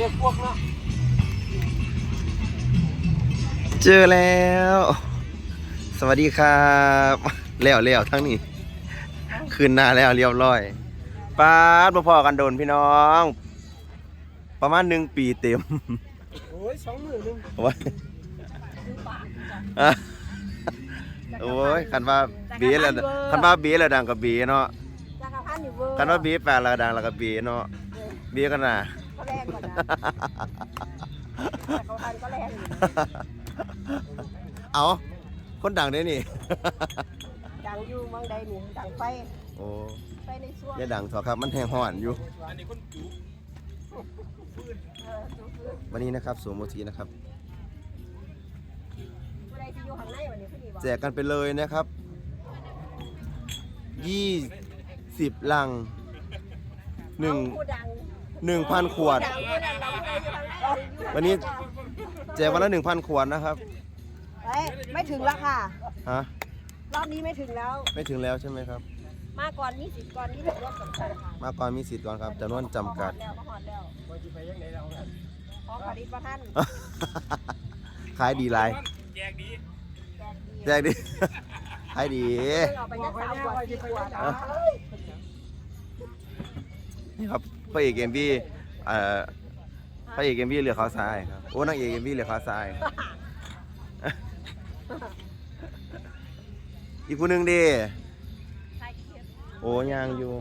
เรียกพวกเนาะเจอแล้ว สวัสดีครับแล้วแล้วทั้งนี้ คืนหน้าแล้วเรียบร้อยป้าดมาพอกันโดนพี่น้อง ประมาณหนึ่งปีเต็ม โอ้ยสองหมื่นนึงโอ้ยอะโอ้ยคันว่าเบีแล้วคันว่าเบีแล้วดังกับเบีเนาะจักรพันธ์อยู่เวอร์คันว่าเบีแปลแล้วดังแล้วกับเบีเนาะเบีกันน่ะเขา แรงกว่าแต่เขาอันก็แรงอยู่เอาคนดังได้นี่ ดังอยู่มืองใดนี่ดังไฟโอ้ไฟในช่วงอยาดังเถอะครับ มันแหงห่อนอยู่วันนี้นะครับสวมโมทีนะครับใดที่อยู่ข้างในวันนี้ผู้อแจกกันไปเลยนะครับ ยี่สิบลังหนึ่ง 1,000 ขวด วันนี้แจกวันละ1,000 ขวดนะครับไม่ถึงละค่ะ ฮะรอบนี้ไม่ถึงแล้ว ไม่ถึงแล้วใช่ไหมครับ มาก่อนมีสิทธิ์ก่อนที่จะร่วมสำกัดค่ะมาก่อนมีสิทธิ์ก่อนครับจำนวนจำกัด แล้วมาหอดแล้วขอขดิบระท่านขายดีไรแจกดีแจกดีขายดีนี่ครับ พระเอกเอ็มวีเอ่อพระเอกเอ็มวีเหลือเขาทรายครับโอ้นางเอกเอ็มวีเหลือเขาทรายอีกผู้หนึ่งดิใช่เขียนโอ้ยางอยู่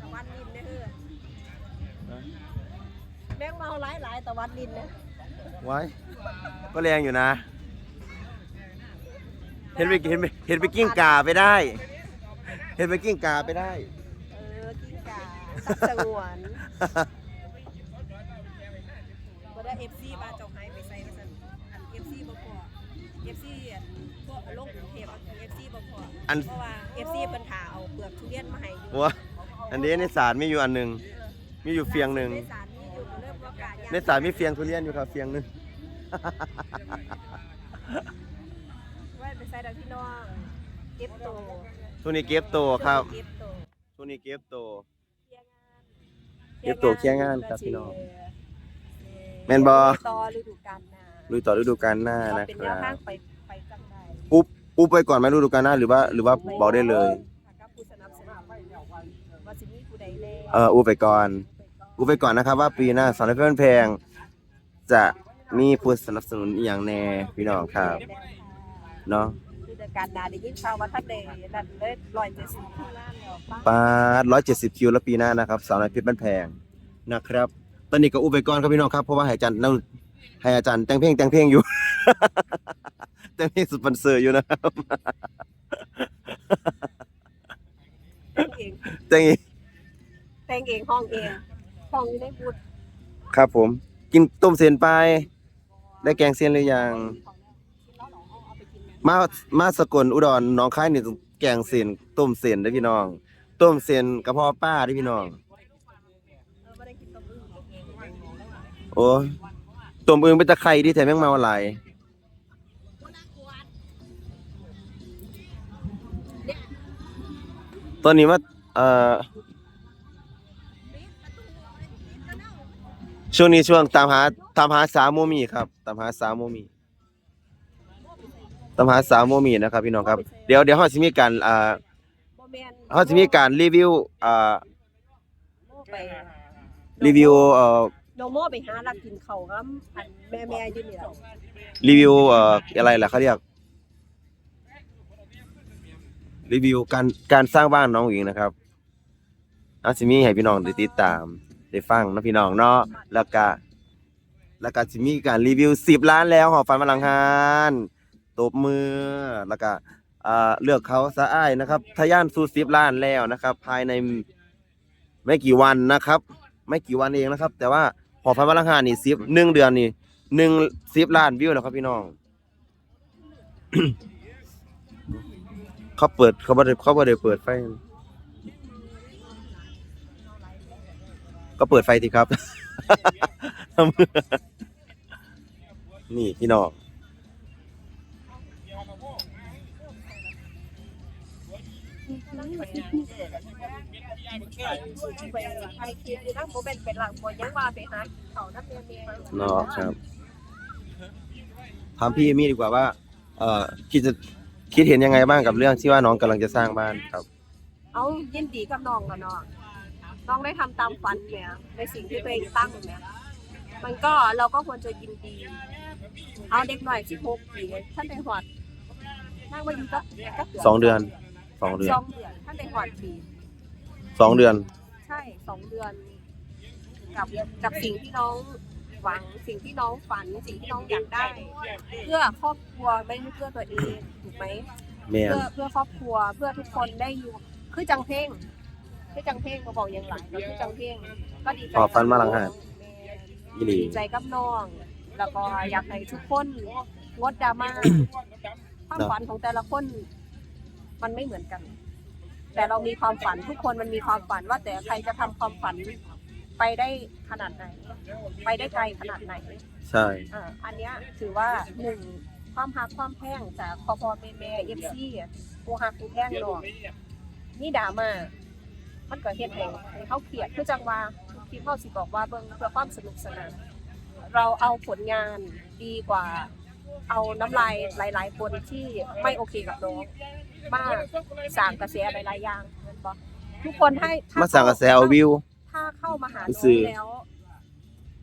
ตะวันลินเด้อแมงเมาหลายหลายๆตะวันลินนะไว้ก็แรงอยู่นะ เห็นไปเห็นไปเห็นไปกิ้งกาไปได้ เห็นไปกิ้งกาไปได้เออกิ้งก่า สัตว์สงวนบ่ได้เอฟซีบ้านเจ้าไห้ไปใส่มาสั่นอันเอฟซีบ่พอเอฟซีอันพวกลงกรุงเทพอันเอฟซีบ่พออัน เพราะว่าเอฟซีเพิ่นถาเอาเปลือกทุเรียนมาให้อยู่วะอันนี้ในสารมีอยู่อันหนึ่งมีอยู่เฟียงหนึ่งในศาลมีอยู่ก็เริ่มว่ากาในสารมีเฟียงทุเรียนอยู่ครับเฟียงหนึ่ง ไว้ไปใส่ดอกพี่น้องเก็บโตช่วงนี้เก็บโตครับเก็บโตช่วงนี้เก็บโตเคลียร์งาน เก็บตัวเคลียร์งานครับพี่น้องแม่นบ่ ต่อฤดูกาลหน้าลุยต่อฤดูกาลหน้าเอานะเป็นคแนวรัทางบไปไปจังได้ปุ๊บปุ๊บไปก่อนไหมฤดูกาลหน้าหรือว่าหรือว่าบอกได้เลยกับผู้สนับสนุนว่าสิมีผู้ใดแน่เอออูไปก่อนอูไปก่อนนะครับ ว่าปีหน้าสอนให้เพื่อนแพง จะมีผู้สนับสนุนอหย่างแน่พี่น้องครับ เนาะฤดู กาลหน้าได้ยินข่าวว่าท่านได้นั่นเลย170ล้านแล้วปังปาร้อยเจ็ดสิบคิวแล้วปีหน้านะครับ สาวน้อยเพชรบ้านแพงนะครับ ตอนนี้ก็อูไปก่อนครับพี่น้องครับ เพราะว่าให้อาจารย์เราให้อาจารย์แต่งเพลงแต่งเพลงอยู่ แต่งเพลงสปอนเซอร์อยู่นะครับ แต่งเองแต่งอีกแต่งเองห้องเองห้องอยู่ในบูธครับผม กินต้มเส้นไป ได้แกงเส้นหรือยังเอาไปกินนะ มามาสกลอุดรหน้องคายนี่ต้องแกงเส้นต้มเส้นได้อพี่น้อง ต้มเส้นกระเพาะป้าได้อพี่น้องเออบ่ได้กินต้มเองโอ้ยต้มอึ่งเป็นตะไคร้ที่แถมแมงเมาหลายตอนนี้ว่าเอ่อช่วงนี้ช่วงตามหาตามหาสาวโมมีครับ ตามหาสาวโมมี ตามหาสาวโมมีนะครับพี่น้องครับ เดี๋ยวเดี๋ยวเฮาสิมีการอ่าบ่แม่นเฮาสิมีการรีวิวอ่าโมไปรีวิวเอ่อน้องโมไปหาลักกินข้าวกับอันแม่ๆอยู่นี่ล่ะรีวิวเอ่ออะไรล่ะเขาเรียก รีวิวการการสร้างบ้านน้องหญิงนะครับอาซิมีให้พี่น้องได้ติดตามได้ฟังนะพี่น้องเนาะแล้วก็แล้วก็สิมีการรีวิว 10 ล้านแล้วหอฟันมาลังหาน ตบมือแล้วก็เลือกเขาสะอ้ายนะครับทะยานสู่10ล้านแล้วนะครับ ภายในไม่กี่วันนะครับ ไม่กี่วันเองนะครับ แต่ว่าหอฟันมาลังหานนี่10 1เดือนนี่หนึ่งสิบล้านวิวแล้วครับพี่น้องเขาเปิดเขาบ่ได้เขาบ่ได้เปิดไฟก็เปิดไฟสิครับ นี่พี่น้อง ไปไทยคิดอยู่นั่งโมเป็นเป็นหลังบ่ยังว่าไปหาเขานักเรียนเมียเนาะครับถามพี่เอมี่ดีกว่าว่า เอ่อคิดจะคิดเห็นยังไงบ้างกับเรื่องที่ว่าน้องกำลังจะสร้างบ้านครับ เอายินดีกับน้องกับน้องน้องได้ทำตามฝันเนี่ยในสิ่งที่ตัวเองตั้งเนี่ยมันก็เราก็ควรจะยินดี เอาเด็กหน่อยสิบหกปีท่านไปหอดนั่งมาอยู่กับกับสองเดือน สองเดือนสองเดือนท่านไปหอดปีสองเดือน ใช่สองเดือน กับกับสิ่งที่น้องหวังสิ่งที่น้องฝันสิ่งที่น้องอยากได้ เพื่อครอบครัวไม่ใช่เพื่อตัวเองถูกไหมแม่นเพื่อเพื่อครอบครัวเพื่อทุกคนได้อยู่ คือจังเพ่งคือจังเพ่งมาบอกอย่างหลังก็คือจังเพ่งก็ดีใจพอฟันมาหลังหาดแม่อีหลีดีใจกับน้อง แล้วก็อยากให้ทุกคนงดดราม่า ความฝันของแต่ละคน มันไม่เหมือนกัน แต่เรามีความฝันทุกคนมันมีความฝันว่าแต่ใครจะทำความฝันไปได้ขนาดไหน ไปได้ไกลขนาดไหน ใช่ อ่าอันเนี้ยถือว่าหนึ่งความหักความแพงจากคอพอเมเมเอฟซีกูหักกูแพงหรอกนี่ด่ามา มันก็เฮ็ดให้ให้เขาเครียดคือจังว่าทีมเขาสิบอกว่าเบิ่งเพื่อความสนุกสนานเราเอาผลงานดีกว่า เอาน้ำลายหลาย ๆ คนที่ไม่โอเคกับน้อง มาสร้างกระแสหลายๆอย่างเห็นปะทุกคนให้ถ้มาสั่งกระแสเอาวิว ถ้าเข้ามาหาสื่น้องอแล้ว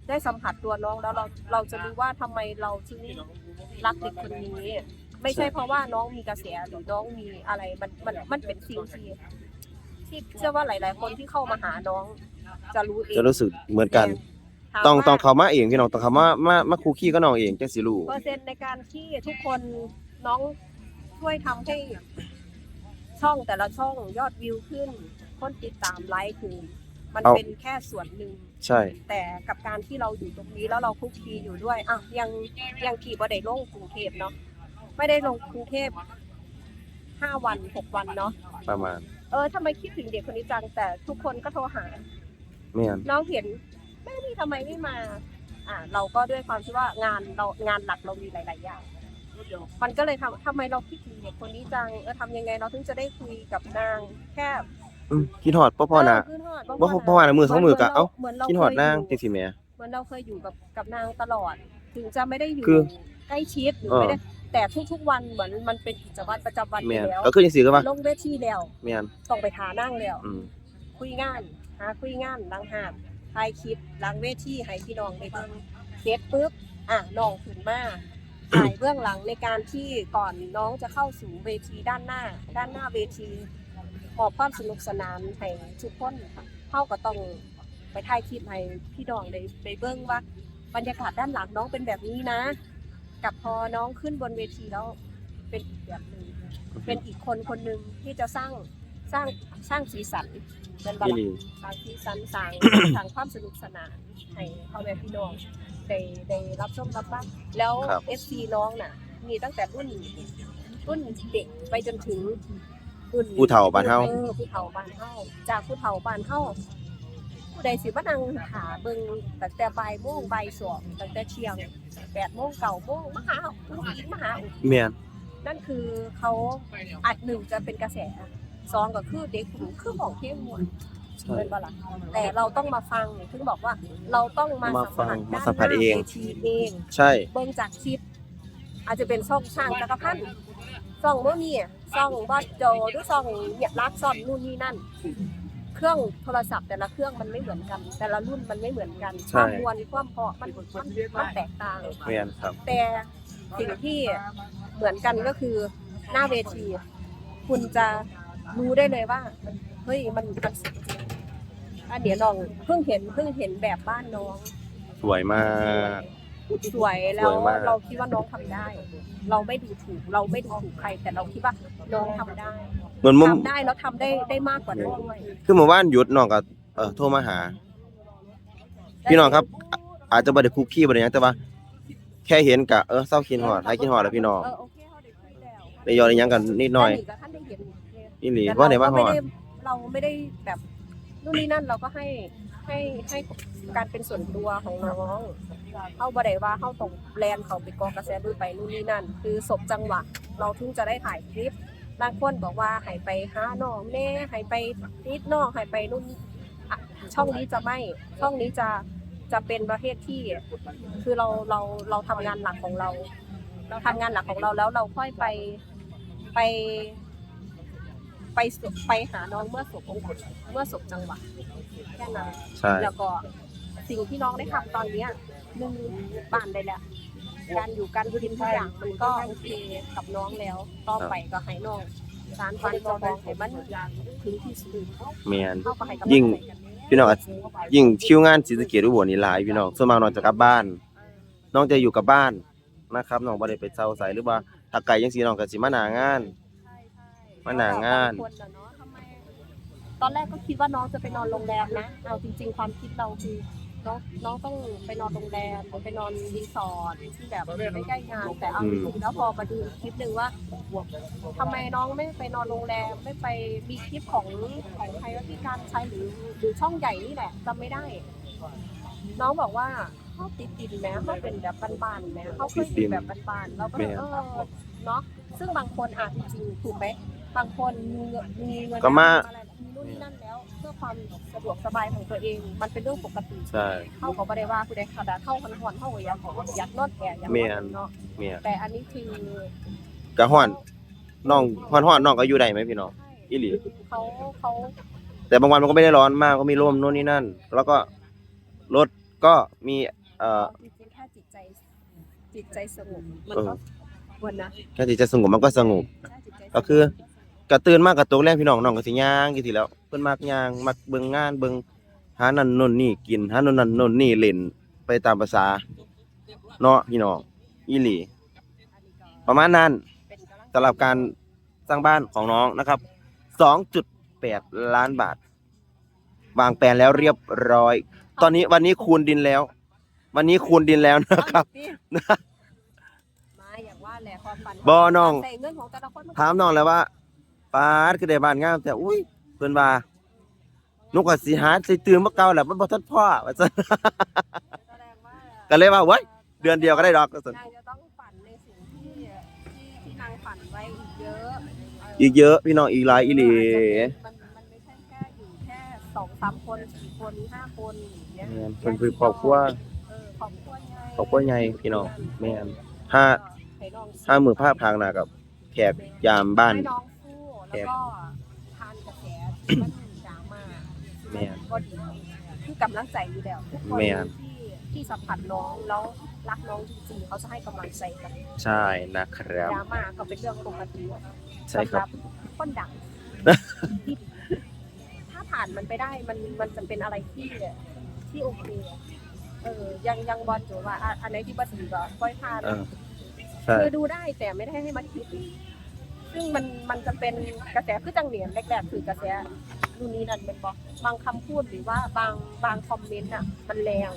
ได้สัมผัสตัวน้องแล้วเราเราจะรู้ว่าทำไมเราถึงรักเด็กคนนี้ ไม่ใช่เพราะว่าน้องมีกระแสหรือน้องมีอะไรมันมันมันเป็นสิ่งที่ที่เชื่อว่าหลาย ๆ คนที่เข้ามาหาน้อง จะรู้เองจะรู้สึกเหมือนกัน ถามต้องว่า ต้องเขามาเองพี่น้องต้องเขามามามาคุกคีกับน้องเองจังสิรู้เปอร์เซ็นต์ในการที่ทุกคนน้อง ช่วยทำให้ช่องแต่ละช่องยอดวิวขึ้น คนติดตามไลค์คือ มันเอา เป็นแค่ส่วนหนึ่ง ใช่ แต่กับการที่เราอยู่ตรงนี้แล้วเราคุกคีอยู่ด้วยอะยังยังขี่บ่ได้ลงกรุงเทพเนาะไม่ได้ลงกรุงเทพห้าวันหกวันเนาะประมาณเออทำไมคิดถึงเด็กคนนี้จังแต่ทุกคนก็โทรหาแม่นน้องเห็นแม่นี่ทำไมไม่มา อ่า เราก็ด้วยความที่ว่างานเรางานหลักเรามีหลาย ๆ อย่าง มันก็เลยทำทำไมเราคิดถึงเด็กคนนี้จังเออทำยังไงเราถึงจะได้คุยกับนางแค่อืมคิดฮอดพ่อพ่อน่ะเขึ้นฮอดบ่พ่อพ่อน่ะมือสองมือก็เอ้าเหมือนเราคิดฮอดนางเคจัยงสิแหม่เหมือนเราเคยอยู่กับกับนางตลอด ถึงจะไม่ได้อยู่คือใกล้ชิดหรือเออไม่ได้แต่ทุกๆวันเหมือนมันเป็นกิจวัตรประจำวันไปแม่นแล้วก็คือจังซี่ก็ว่าลงเวทีแล้วแม่นต้องไปหานั่งแล้ว อืมคุยงานหาคุยงานหลังหาดถ่ายคลิปหลังเวทีให้พี่น้องได้เบิ่งเสร็จปุ๊บอะน้องขึ้นมา ถ่ายเบื้องหลังในการที่ก่อนน้องจะเข้าสู่เวทีด้านหน้า ด้านหน้าเวทีมอบความสนุกสนานให้ทุกคนเฮาก็ต้องไปถ่ายคลิปให้พี่น้องได้ได้เบิ่งว่าบรรยากาศด้านหลังน้องเป็นแบบนี้นะ กับพอน้องขึ้นบนเวทีแล้วเป็นอีกแบบหนึ่งเป็นอีกคนคนหนึ่งที่จะสร้างสร้างสร้างสีสันเป็นบาลาหลีสร้างสีสันสร้างสร้างความสนุกสนานให้พ่อแม่พี่น้อง ได้ได้รับชมรับฟังแล้วครับ FC น้องน่ะ มีตั้งแต่รุ่นรุ่นเด็กไปจนถึงรุ่นผู้เฒ่าบ้านเฮา ออผู้เฒ่าบ้านเฮาจากผู้เฒ่าบ้านเฮาผู้ใดสิมานั่งหาเบิ่งตั้งแต่บ่ายโมงบ่ายสองตั้งแต่เที่ยงแปดโมงเก้าโมงมาหาอุ้งอิงมาหาอุ้งอิงแม่น นั่นคือเขาอัดหนึ่งจะเป็นกระแสสองก็คือเด็กคือของเที่ยงมวนใช่ เป็นบลัแต่เราต้องมาฟังถึงบอกว่า เราต้องมามาฟัสังมผัสมาสัมผัสด้านหน้าเองวทีเอง ใช่เบิ่งจากคลิป อาจจะเป็นช่องช่างจักรพันธ์ช่องเมื่อนี่ช่องบอสโจหรือช่องเนี่ยรักซ่อนนู่นนี่นั่น เครื่องโทรศัพท์แต่ละเครื่องมันไม่เหมือนกัน แต่ละรุ่นมันไม่เหมือนกันคใช่วามมวลความเพราะมันมันมันแตกต่างแม่นครับ แต่สิ่งที่เหมือนกันก็คือหน้าเวที คุณจะรู้ได้เลยว่า เฮ้ย มันมันสุดจริง อะเดี๋ยวลองเพิ่งเห็นเพิ่งเห็นแบบบ้านน้อง สวยมาก สวยแล้สววยมาก เราคิดว่าน้องทำได้ เราไม่ดูถูกเราไม่ดูถูกใคร แต่เราคิดว่าน้องทำได้เหมือนมุมทำได้แล้วทำได้ได้มากกว่านั้นด้วยคือเมื่อวานหยุดน้องก็เออโทรมาหา พี่น้องครับ อาจจะบ่ได้คุกคีบ่ได้หยังแต่ว่า แค่เห็นกะเออเศร้าคิดฮอดให้คิดฮอดแล้วพี่น้องเออโอเคเขาได้คุยแล้วได้ยอดได้หยังกันนิดหน่อยแต่ก็ท่านได้เห็นเนี่ยนี่หลีแต่ว่าได้มาฮไม่อดได้เราไม่ได้แบบ นู่นนี่นั่นเราก็ให้ให้ให้การเป็นส่วนตัวของน้องเข้าบ่ได้ว่าเข้าตรงแลนเขาไปกองกระแสด้วยไปนู่นนี่นั่น คือศพจังหวะเราถึงจะได้ถ่ายคลิปบางคนบอกว่าให้ไปหาน้องแน่ให้ไปนิดน้องให้ไปนู่นอะช่องนี้จะไม่ช่องนี้จะจะเป็นประเภทที่ คือเราเราเราทำงานหลักของเรา เราทำงานหลักของเราแล้วเราค่อยไปไป ไปสุไปหาน้องเมื่อสมโอกาสเมื่อสมจังหวะแค่นั้นใช่ แล้วก็สิ่งที่น้องได้ทำตอนเนี้ยหนึ่งบ้านได้แล้วการอยู่การกินทุกอย่างมันก็โอเคกับน้องแล้ว ต่อไปก็ให้น้องสารฟันต่อรองให้มันถึงที่สุดแม่นเข้าก็ให้กำลังยิ่งใจกันพี่น้องอะยิ่งคิวงานศรีสะเกษอุบลนี่หลายพี่น้องส่วนมากน้องจะกลับบ้าน น้องจะอยู่กับบ้านนะครับน้องบ่ได้ไปเซาใสหรือว่าถ้าไกลจังซี่น้องก็สิมาหน้างานใช่ใช่ มาหนางานบงคน่ะเนาะทำไมตอนแรกก็คิดว่าน้องจะไปนอนโรงแรมนะ เอาจริง ๆ ความคิดเราคือน้องน้องต้องไปนอนโรงแรมหรือไปนอนรีสอร์ทที่แบบไม่ใกล้งาน แต่เอาจริงๆแล้วพอมาดูคลิปหนึ่งว่าทำไมน้องไม่ไปนอนโรงแรมไม่ไปมีคลิปของของใครว่าที่การใช้หรือหรือช่องใหญ่นี่แหละจำไม่ได้ น้องบอกว่าเขาติดดินแม้เขาเป็นแบบบ้านๆแม้เขาเคยอยู่แบบบ้านๆแล้วก็เลยเออเนาะซึ่งบางคนอาจจริงๆถูกไหม บางคนมีเงินมีเงินก็มา อะไรมีนู่นนี่นั่นแล้ว เพื่อความสะดวกสบายของตัวเอง มันเป็นเรื่องปกติ ใช่ เข้ากับบ่ได้ว่าผู้ใดขาดาเข้าคันหอนเข้ากับยักยักนอดแก่ยักแม่นอดนเนาะแม่นแต่อันนี้คือก็ฮ้อนน้องฮ้อนๆน้องก็อยู่ได้ไหมพี่น้องใช่อีหลีเขาเขาแต่บางวันมันก็ไม่ได้ร้อนมากก็มีร่มโน่นนี่นั่น แล้วก็รถก็มีเอ่อ จริงๆแค่จิตใจ จิตใจสงบมันเออก็ควรนะแค่ที่จะสงบมันก็สงบแค่จิตใจสงบก็คือ ก็ตื่นมากกับตกแรกพี่น้องน้องก็สิย่างกี่ทีแล้ว เพิ่นมักย่างมักเบิ่งงานเบิ่งหานั่นโน่นนี่กินหาโน่นนั่นโน่นนี่เล่นไปตามภาษาเนาะพี่น้องอีหลีอันนี้ก็ประมาณนั้นเป็นกำลังใจสำหรับการสร้างบ้านของน้องนะครับ 2.8 ล้านบาท วางแผนแล้วเรียบร้อย ตอนนี้วันนี้คูณดินแล้ว วันนี้คูณดินแล้วนะครับ มาอย่างว่าแหละความฝันบ่น้อง ใส่เงินของแต่ละคนมัน ถามน้องแล้วว่า ป้าดคือได้บ้านงามแต่อุ้ยเพิ่นว่านุกก็สิหาสิตื่นมาเก่าแหละมันบ่ทันพ่อว่าซั่น แสดงว่าก็เลยว่าเว้ยเดือนเดียวก็ได้ดอกว่าซั่นนางจะต้องฝันในสิ่งที่ที่ที่นางฝันไว้อีกเยอะอีกเยอะพี่น้องอีกหลายอีหลีมันมันไม่ใช่แค่อยู่แค่สองสามคนสี่คนห้าคนอย่างเงี้ยแม่นเพิ่นคือครอบครัวเออครอบครัวใหญ่ครอบครัวใหญ่พี่น้องแม่นห้าให้น้องห้ามือภาพทางหน้ากับแขกยามบ้าน ให้น้องสู้ แล้วก็ทานกระแสที่มันดราม่าแม่น ก็ดีคือกำลังใจอยู่แล้วทุกคนแม่น ที่ที่สัมผัสน้องแล้วรักน้องจริงๆเขาจะให้กำลังใจกันใช่นะครับ ดราม่าก็เป็นเรื่องปกติใช่ครับ สำหคนดังที่ถ้าผ่านมันไปได้มันมันจะเป็นอะไรที่ที่โอเคอะเออยังยังบอลอยู่ว่าอะอันไหนที่บัสดีก็ค่อยผ่านเออ ใช่ คือดูได้แต่ไม่ได้ให้มาคิด ซึ่งมันมันจะเป็นกระแสคือจังเหรียญแรกๆคือกระแสนู่นนี่นั่นเป็นบอกบางคำพูดหรือว่าบางบางคอมเมนต์อะ มันแรง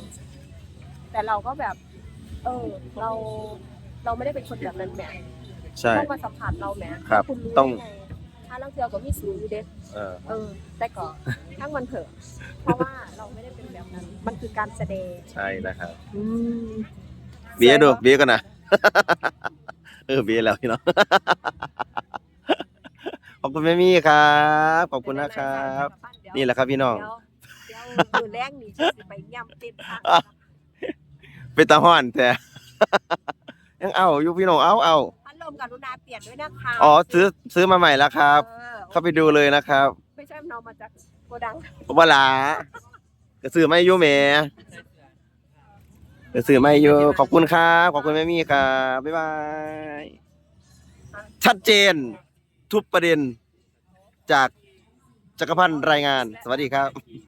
แต่เราก็แบบ เออ เราเราไม่ได้เป็นคนแบบนั้นแหมใช่ต้องมาสัมผัสเราแหมครับคุณรู้ต้องได้ไงถ้าลังเทือก็มีสูงอยู่เด็กเออเออ แต่ก็ทั้งมันเถอะ เพราะว่าเราไม่ได้เป็นแบบนั้น มันคือการแสดงใช่นะครับอืมเบียร์ดูเบียร์กันนะเออเบียร์แล้วพี่น้อง ขอบคุณแม่มี่ครับ ขอบคุณนะครับ นี่แหละครับพี่น้อง เดี๋ยวเดี๋ยวมือแรกนี่จะสิไปย่ำเต็มทางเป็นตาห้อนแต่ ยังเอาอยู่พี่น้องเอาเอาพัดลมกรุณาเปลี่ยนด้วยนะคะอ๋อซื้อซื้อมาใหม่แล้วครับ เออเข้าไปดูเลยนะครับไม่ใช่มันเอามาจากโกดังว่าหลาก็ซื้อไม่อยู่แหมก็ซื้อไม่อยู่ขอบคุณครับ ขอบคุณแม่มี่ครับบ๊ายบายชัดเจน ทุกประเด็นจากจักรพันธ์รายงาน สวัสดีครับ